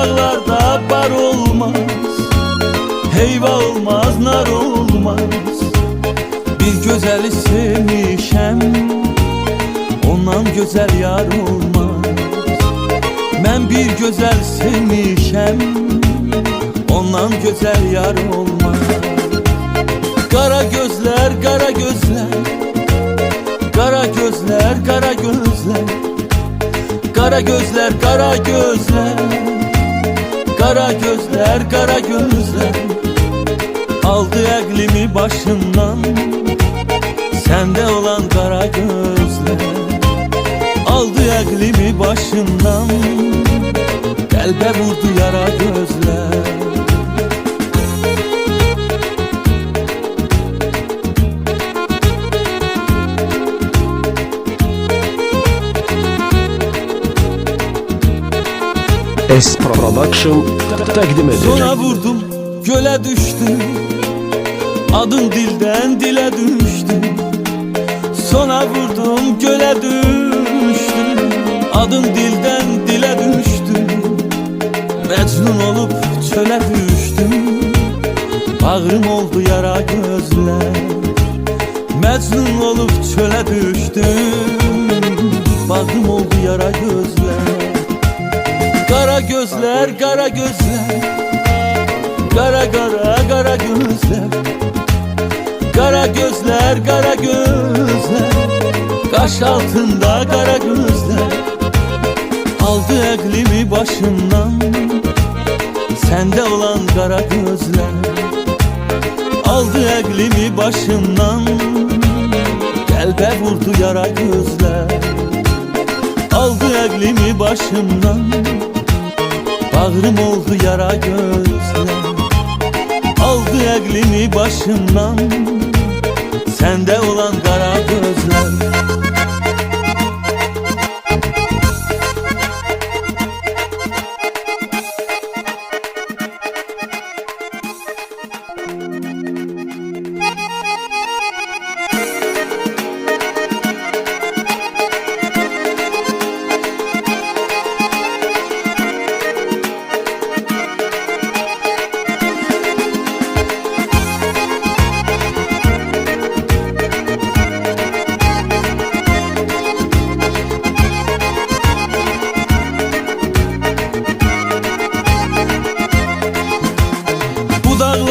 Dağlarda bar olmaz. Heyva olmaz, nar olmaz. Bir gözeli sevmişem Ondan güzel yar olmaz. Ben bir güzel sevmişem Ondan güzel yar olmaz. Kara gözler, kara gözler. Kara gözler, kara gözler. Kara gözler, kara gözler Kara gözler, kara gözler. Aldı eklimi başından Sende olan kara gözler. Aldı eklimi başından Kalbe vurdu yara gözler S Production təqdim Sona edəcək. vurdum göle düştüm Adın dilden dile düştü Sona vurdum göle düştüm Adın dilden dile düştü Mecnun olup çöle düştüm Bağrım oldu yara gözler Mecnun olup çöle düştüm gözler, kara gözler Kara kara kara gözler. Kara gözler, kara gözler. Kaş altında kara gözler. Aldı eklimi başından. Sende olan kara gözler. Aldı eklimi başından. Kalbe vurdu yara gözler. Aldı eklimi başımdan Bağrım oldu yara gözler Aldı eklimi başımdan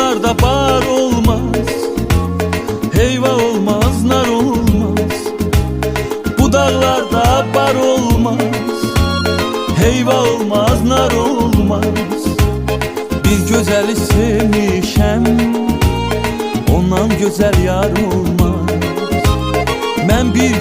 Bu dağlarda bar olmaz Heyva olmaz, nar olmaz. Bu dağlarda bar olmaz Heyva olmaz, nar olmaz. Bir güzeli sevmişem Ondan güzel yar olmaz. Ben bir